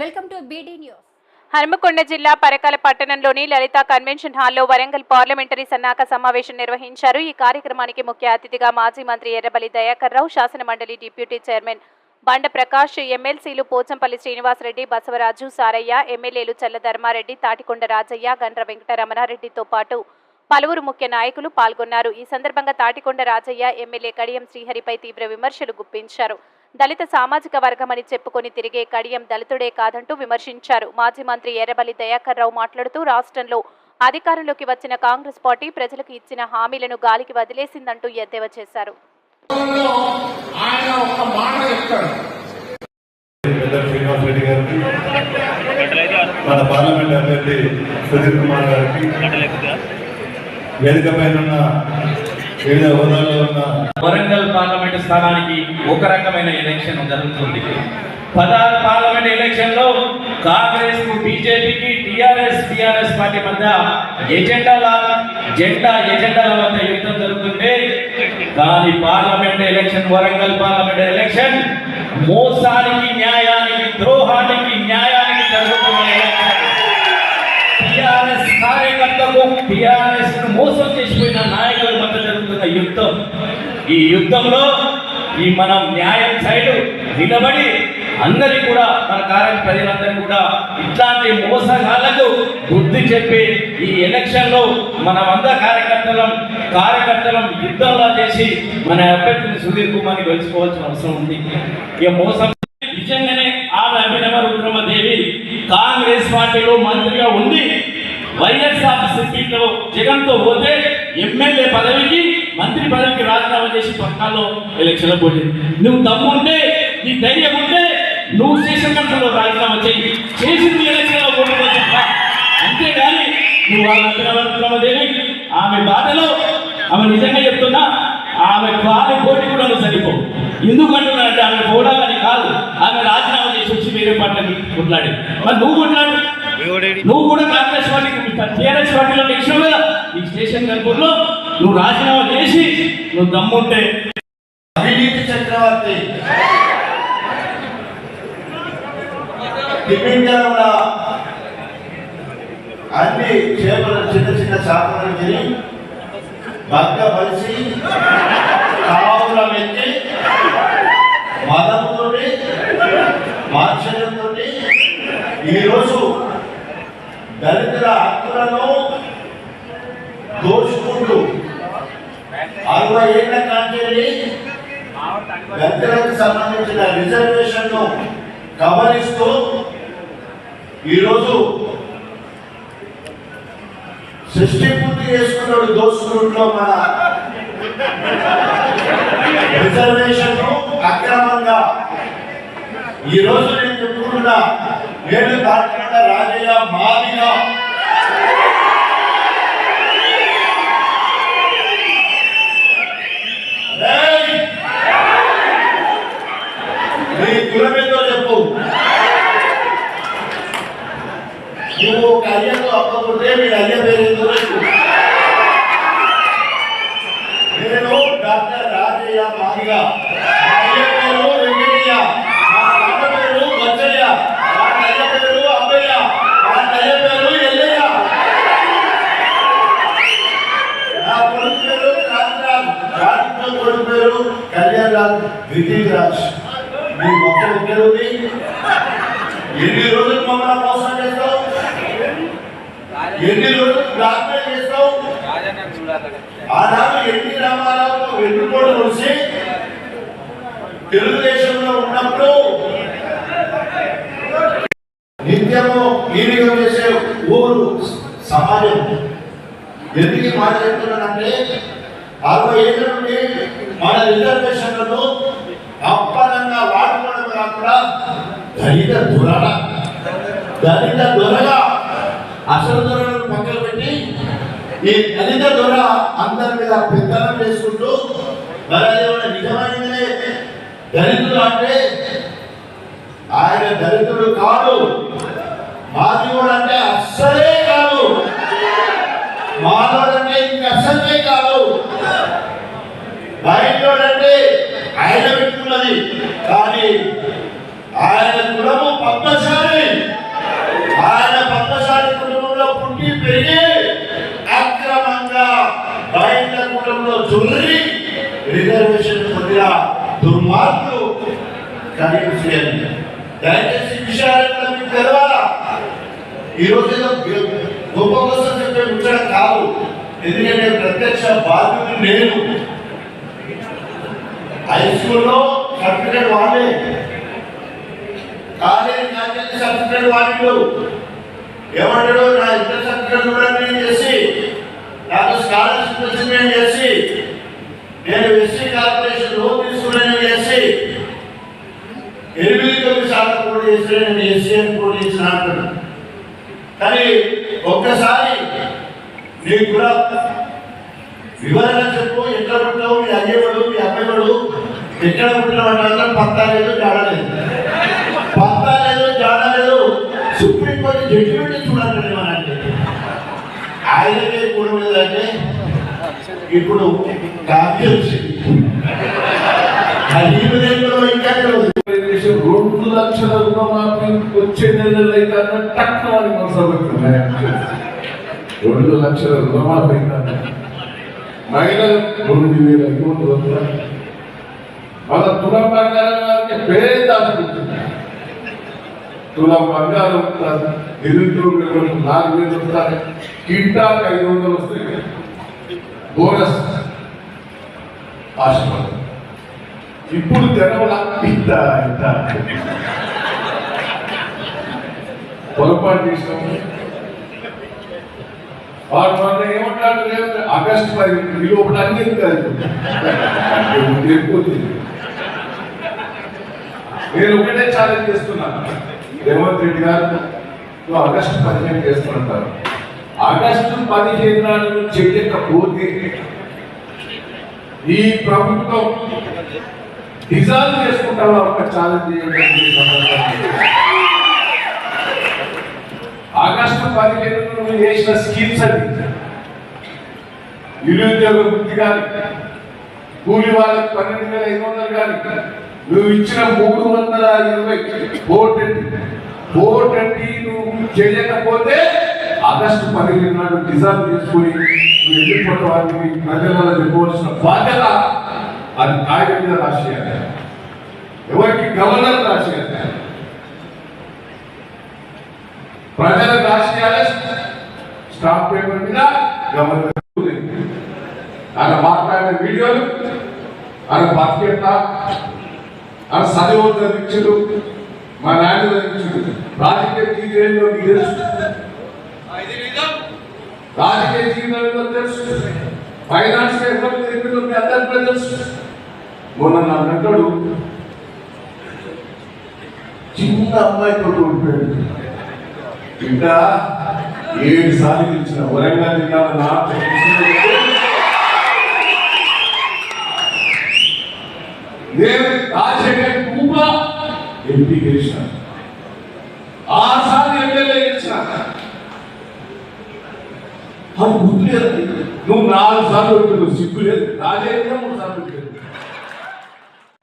Welcome to BD news Hanumakonda జిల్లా పరకాల పట్టణంలోని లలిత convention హాల్లో వరంగల్ పార్లమెంటరీ సన్నాహక సమావేశం నిర్వహించారు. ఈ కార్యక్రమానికి ముఖ్య అతిథిగా మాజీ మంత్రి ఎర్రబలి దయాకర్ రావు శాసన మండలి డిప్యూటీ చైర్మన్ బండ ప్రకాష్ ఎమ్మెల్సీలు పోచంపల్లి శ్రీనివాసరెడ్డి బసవరాజు సారయ్య ఎమ్మెల్యేలు చల్ల ధర్మారెడ్డి తాటికొండ రాజయ్య గండ్ర వెంకటరమణారెడ్డితో పాటు పలువురు ముఖ్య నాయకులు పాల్గొన్నారు. ఈ సందర్భంగా తాటికొండ రాజయ్య ఎమ్మెల్యే కడియం శ్రీహరిపై తీవ్ర విమర్శలు గుప్పించారు. దళిత సామాజిక వర్గమని చెప్పుకొని తిరిగే కడియం దళితుడే కాదంటూ విమర్శించారు. మాజీ మంత్రి ఎర్రబల్లి దయాకర్ రావు మాట్లాడుతూ రాష్ట్రంలో అధికారంలోకి వచ్చిన కాంగ్రెస్ పార్టీ ప్రజలకు ఇచ్చిన హామీలను గాలికి వదిలేసిందంటూ ఎద్దేవా చేశారు. మన పార్లమెంట్ అభ్యర్థి సుధీర్ కుమార్ గారికి వేదిక పైన వివిధ ఉన్న వరంగల్ పార్లమెంట్ స్థానానికి ఒక రకమైన ఎలక్షన్ జరుగుతుంది. పదహారు పార్లమెంట్ ఎలక్షన్లో కాంగ్రెస్కు బీజేపీకి టిఆర్ఎస్ టిఆర్ఎస్ పార్టీ మధ్య ఎజెండాల జెండా ఎజెండాల మధ్య యుద్ధం జరుగుతుంది కానీ parliament election Warangal parliament election మోసానికి న్యాయానికి ద్రోహానికి కార్యకర్తకు టిఆర్ఎస్ను మోసం చేసిపోయిన నాయకుల మధ్య జరుగుతున్న యుద్ధం. ఈ యుద్ధంలో ఈ మనం న్యాయం సైడ్ నిలబడి అందరి కూడా మన కార్య ప్రజలందరూ కూడా ఇట్లాంటి మోసగాళ్ళకు బుద్ధి చెప్పి ఈ ఎలక్షన్లో మనమంతా కార్యకర్తలం కార్యకర్తలం యుద్ధంలా చేసి మన అభ్యర్థిని సుధీర్ కుమార్ని గెలుచుకోవాల్సిన అవసరం ఉంది. ఇక మోసం నిజంగానే ఆమె అభినవ రుద్రమదేవి కాంగ్రెస్ పార్టీలో మంత్రిగా ఉండి వైఎస్ఆర్ సిపిలో జగన్తో పోతే ఎమ్మెల్యే పదవికి మంత్రి పదవికి రాజీనామా చేసి పట్నాల్లో ఎలక్షన్ పోటీ. నువ్వు దమ్ముంటే నీ ధైర్యం ఉంటే నువ్వు చేసిన కంట్రోల్లో రాజీనామా చేయి. చేసింది ఎలక్షన్లో పోటీ అంతేగాని నువ్వు వాళ్ళ ఆమె బాధలో ఆమె నిజంగా చెప్తున్నా ఆమె కాలి పోటీ కూడా నువ్వు సరిపో. ఎందుకంటున్నానంటే ఆమె పోవడాలని కాదు ఆమె రాజీనామా చేసి వచ్చి వేరే పార్టీకి కొట్లాడి మరి నువ్వు కొట్లాడు. నువ్వు కూడా కాంగ్రెస్ పార్టీకి టీఆర్ఎస్ పార్టీలో కదా. ఈ స్టేషన్ కనుకూరులో నువ్వు రాజీనామా చేసి నువ్వు దమ్ముంటే. అవినీతి చక్రవర్తి. అన్ని చేపలు చిన్న చిన్న చేపలు తిని బగ్గ పలిసి కావుల మెత్తి మదముతో మాత్సర్యంతో ఈరోజు దళితుల హక్కులను దోచుకుంటూ అరవై ఏళ్ళ కాంచెల్లి దళితులకు సంబంధించిన రిజర్వేషన్ గమనిస్తూ ఈరోజు సృష్టి పూర్తి చేసుకున్నాడు దోసుకుంట్లో మన రిజర్వేషన్ అక్రమంగా. ఈ రోజు నేను చెప్పుకుంటున్నా నేను కాకుండా నీ కులమేదో చెప్పు. నువ్వు ఒక అయ్యతో అప్పకుంటే మీ అయ్య పేరు నేను డాక్టర్ రాజయ్య మాదిగా మా అయ్య పేరు వెంకటయ్య మా అన్న పేరు బచ్చయ్య మా అయ్య పేరు అబ్బయ్య మా అయ్య పేరు ఎల్లయ్య నా కొడుకు పేరు కాంతిరాజ్ రాజకీయ కొడుకు పేరు కళ్యాణ్ రాజ్ ద్వితీయ రాజ్ మీ మొత్తం ఎక్కడ ఎన్ని రోజులు మమ్మల్ని మోసం చేస్తావు? ఎన్ని రోజులు ప్రార్థన చేస్తావు? ఆనాడు ఎన్ని రామారావు వెన్నుకోడు వచ్చి తెలుగుదేశంలో ఉన్నప్పుడు నిత్యము ఈవిగా చేసే ఊరు సమాజం. ఎందుకు మాట చెప్తున్నానంటే అరవై ఏళ్ళ నుండి మన రిజర్వేషన్లలో అప్పనంగా వాడుకోవడం కాకుండా దళిత దొరల దళిత దొరగా అసలు దొరలను పక్కన పెట్టి ఈ దళిత దొర అందరి మీద పెద్దలం చేసుకుంటూ మరి ఉన్నది కానీ ఆయన కులము పద్మశాలి. ఆయన పద్మశాలి కుటుంబంలో పుట్టి పెరిగి అక్రమంగా బయట కుటుంబంలో చుర్రి రిజర్వేషన్ పొందిన దుర్మార్గులు కనిపించేయండి దయచేసి విషయాలను మీకు తెలవాలా? ఈరోజు గొప్ప కోసం చెప్పే ముచ్చడం కాదు. ఎందుకంటే ప్రత్యక్ష బాధ్యుడు నేను. హై స్కూల్లో సర్టిఫికేట్ వాళ్ళే. కాలేజీ కాలేజీ సర్టిఫికేట్ వాళ్ళు ఏమంటాడు నా ఇద్దరు సర్టిఫికేట్ కూడా నేను చేసి నాకు స్కాలర్షిప్ వచ్చింది నేను చేసి నేను ఎస్సీ కార్పొరేషన్ లోన్ తీసుకున్నాను చేసి ఎనిమిది తొమ్మిది శాతం కూడా చేసి నేను ఎస్సీ అని కూడా చేసిన అంటున్నాను కానీ ఒక్కసారి నీకు కూడా వివరణ చెప్పు ఎట్లా పుట్టావు మీ ఎక్కడ పుట్టినావు అంటే పత్తా లేదు జాడలేదు పత్తా లేదు జాడ సుప్రీంకోర్టు జడ్జిమెంట్ చూడాలండి మనంటే ఆయనకే కూడా మీద ఇప్పుడు కావ్యం వచ్చింది. ఇంకా రెండు లక్షల రుణమాఫీ వచ్చే నెలలు అయితే టక్కున అని కొనసాగుతున్నాయి రెండు లక్షల రుణమాఫీ అయితే మహిళలు రెండు వేల ఐదు వందలు వస్తాయి వాళ్ళ తులం బంగారం గారికి పేద ఆశిస్తుంది తులం బంగారం వస్తారు నిరుద్యోగులకు నాలుగు వేలు వస్తారు కింటాకు ఐదు వందలు వస్తాయి బోనస్ ఆశపడతారు ఇప్పుడు జనంలో ఇంత ఇంత పొరపాటు చేసినాం వాడు మొన్న ఏమంటాడు లేదు ఆగస్టు పది ఈ లోపల అన్ని తెలిపోతుంది నేను ఒకటే ఛాలెంజ్ చేస్తున్నాను రేవంత్ రెడ్డి గారు ఆగస్టు పదిహేను చేస్తుంటారు ఆగస్టు పదిహేను నాడు నువ్వు చెయ్యకపోతే ఈ ప్రభుత్వం డిజాల్వ్ చేసుకుంటావా? ఒక ఛాలెంజ్ ఆగస్టు పదిహేను చేసిన స్కీమ్స్ అది నిరుద్యోగ వృత్తి కానీ కూలి వాళ్ళకి పన్నెండు వేల ఐదు వందలు కానీ నువ్వు ఇచ్చిన మూడు వందల ఇరవై ఫోర్ ట్వంటీ ఫోర్ ట్వంటీ నువ్వు చేయకపోతే ఆగస్టు పదిహేను నాడు డిజాల్వ్ చేసుకుని నువ్వు ఎన్నికల వారికి ప్రజలలో చెప్పవలసిన బాధ్యత అది కాగితం మీద రాసేయాలి ఎవరికి గవర్నర్ రాసేయాలి ప్రజలకు రాసేయాలి స్టాప్ పేపర్ మీద గవర్నర్ ఆయన మాట్లాడిన వీడియోలు ఆయన బతికేట ఆయన చదివద్ద ఇచ్చుడు మా నాయన ఇచ్చుడు రాజకీయ జీవితంలో మీకు తెలుసు. రాజకీయ జీవితంలో తెలుసు. ఫైనాన్స్ పేపర్ తెలిపిన మీ అందరికీ తెలుసు. మొన్న నా అంటాడు చిన్న అమ్మాయితో ఉండిపోయాడు ఇంకా ఏడు సార్లు గెలిచిన వరంగల్ జిల్లాలో నాకు నేను రాజశేఖర్ కూడా ఎంపీ గెలిచిన ఆరు సార్లు ఎమ్మెల్యే గెలిచిన అది గుర్తు లేదు నువ్వు నాలుగు సార్లు ఓడిపోయావు సిగ్గు లేదు రాజేంద్ర మూడు